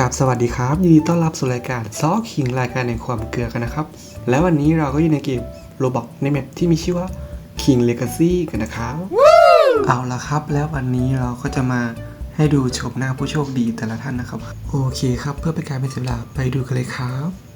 กราบสวัสดีครับยินดีต้อนรับสู่รายการซอคิงรายการในความเกลือกันนะครับ และวันนี้เราก็อยู่ในเกมโรบอกในแมปที่มีชื่อว่า King Legacy กันนะครับ เอาละครับ แล้ววันนี้เราก็จะมาให้ดูชมหน้าผู้โชคดีแต่ละท่านนะครับ โอเคครับ เพื่อเป็นการไม่เสียเวลาไปดูกันเลยครับ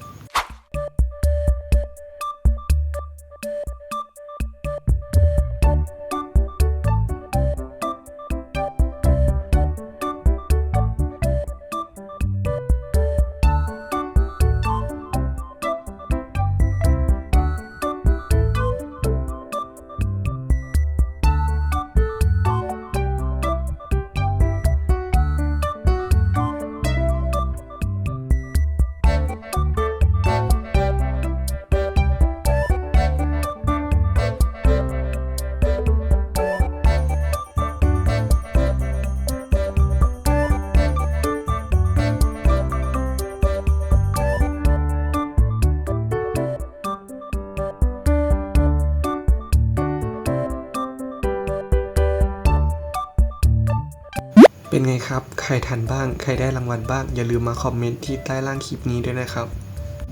เป็นไงครับ ใครทันบ้าง ใครได้รางวัลบ้าง อย่าลืมมาคอมเมนต์ที่ใต้ล่างคลิปนี้ด้วยนะครับ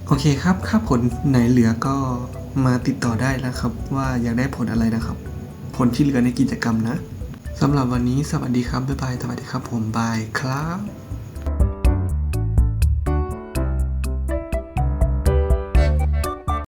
โอเคครับถ้าผลไหนเหลือก็มาติดต่อได้นะครับ ว่าอยากได้ผลอะไรนะครับ ผลที่เหลือในกิจกรรมนะสำหรับวันนี้สวัสดีครับ บ๊ายบาย สวัสดีครับผมบายครับ